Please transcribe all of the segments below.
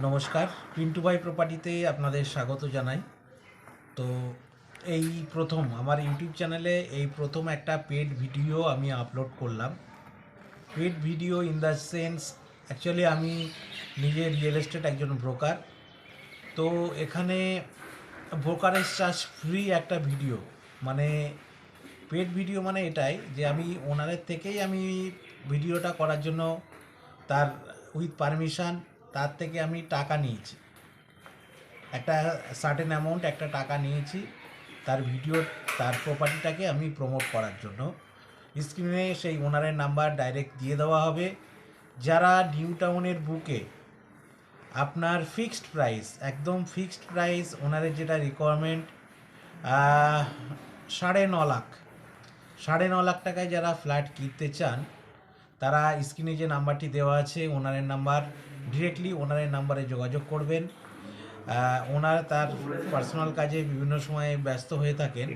নমস্কার। পিন্টু ভাই প্রপার্টিতে আপনাদের স্বাগত জানাই। তো এই প্রথম, আমার ইউটিউব চ্যানেলে এই প্রথম একটা পেড ভিডিও আমি আপলোড করলাম। Paid video in the sense actually আমি নিজে রিয়েল এস্টেট একজন ব্রোকার তো এখানে ব্রোকারেজ চার্জ ফ্রি একটা ভিডিও মানে পেড ভিডিও মানে এটাই যে আমি ওনারের থেকেই আমি ভিডিওটা করার জন্য তার উইথ পারমিশন তার থেকে আমি টাকা নিয়েছি। একটা সার্টেন অ্যামাউন্ট একটা টাকা নিয়েছি, তার ভিডিও তার প্রপার্টিটাকে আমি প্রমোট করার জন্য। স্ক্রিনে সেই ওনারের নাম্বার ডাইরেক্ট দিয়ে দেওয়া হবে। যারা নিউ টাউনের বুকে আপনার ফিক্সড প্রাইস একদম ফিক্সড প্রাইস ওনারের যেটা রিকোয়ারমেন্ট সাড়ে ন লাখ, সাড়ে ন লাখ টাকায় যারা ফ্ল্যাট কিনতে চান, তারা স্ক্রিনে যে নাম্বারটি দেওয়া আছে ওনারের নাম্বার ডিরেক্টলি ওনারের নাম্বারে যোগাযোগ করবেন। ওনার তার পার্সোনাল কাজে বিভিন্ন সময়ে ব্যস্ত হয়ে থাকেন।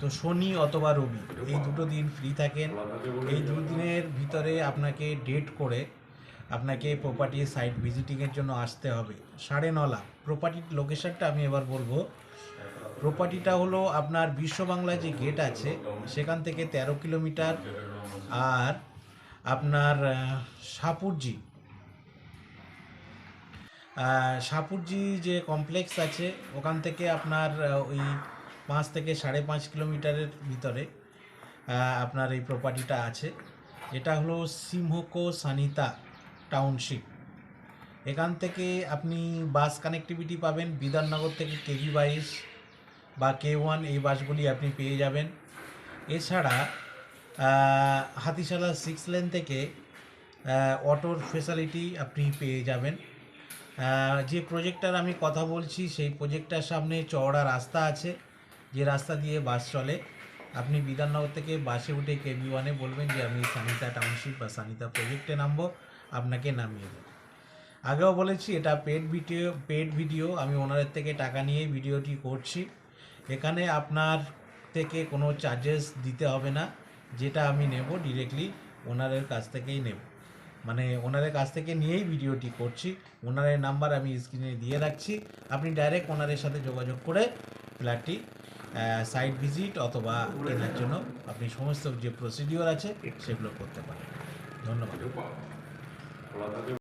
তো শনি অথবা রবি, এই দুটো দিন ফ্রি থাকেন। এই দুদিনের ভিতরে আপনাকে ডেট করে আপনাকে প্রপার্টি সাইট ভিজিটিংয়ের জন্য আসতে হবে। সাড়ে ন লাখ। প্রপার্টির লোকেশনটা আমি এবার বলব। প্রপার্টিটা হলো আপনার বিশ্ব বাংলা যে গেট আছে, সেখান থেকে তেরো কিলোমিটার। আর আপনার সাপুরজি সাপুরজি যে কমপ্লেক্স আছে, ওখান থেকে আপনার ওই পাঁচ থেকে সাড়ে পাঁচ কিলোমিটারের ভিতরে আপনার এই প্রপার্টিটা আছে। এটা হলো সিমহকো সানিতা টাউনশিপ এখান থেকে আপনি বাস কানেক্টিভিটি পাবেন, বিধাননগর থেকে কেভি বাইশ বা কে ওয়ান এই বাসগুলি আপনি পেয়ে যাবেন। এছাড়া হাতিশালা সিক্স লেন থেকে অটোর ফেসিলিটি আপনি পেয়ে যাবেন। যে প্রজেক্টটার আমি কথা বলছি, সেই প্রজেক্টটার সামনে চওড়া রাস্তা আছে, যে রাস্তা দিয়ে বাস চলে। আপনি বিধাননগর থেকে বাসে উঠে কেবি ওয়ানে বলবেন যে, আমি সানিতা টাউনশিপ বা সানিতা প্রজেক্টে নামবো, আপনাকে নামিয়ে দেবে। আগেও বলেছি, এটা পেড ভিডিও পেড ভিডিও আমি ওনাদের থেকে টাকা নিয়ে ভিডিওটি করছি। এখানে আপনার থেকে কোনো চার্জেস দিতে হবে না, যেটা আমি নেব ডিরেক্টলি ওনারের কাছ থেকেই নেব। মানে ওনাদের কাছ থেকে নিয়েই ভিডিওটি করছি। ওনারের নাম্বার আমি স্ক্রিনে দিয়ে রাখছি। আপনি ডাইরেক্ট ওনারের সাথে যোগাযোগ করে ফ্ল্যাটটি সাইট ভিজিট অথবা কেনার জন্য আপনি সমস্ত যে প্রসিডিওর আছে, সেগুলো করতে পারেন। ধন্যবাদ।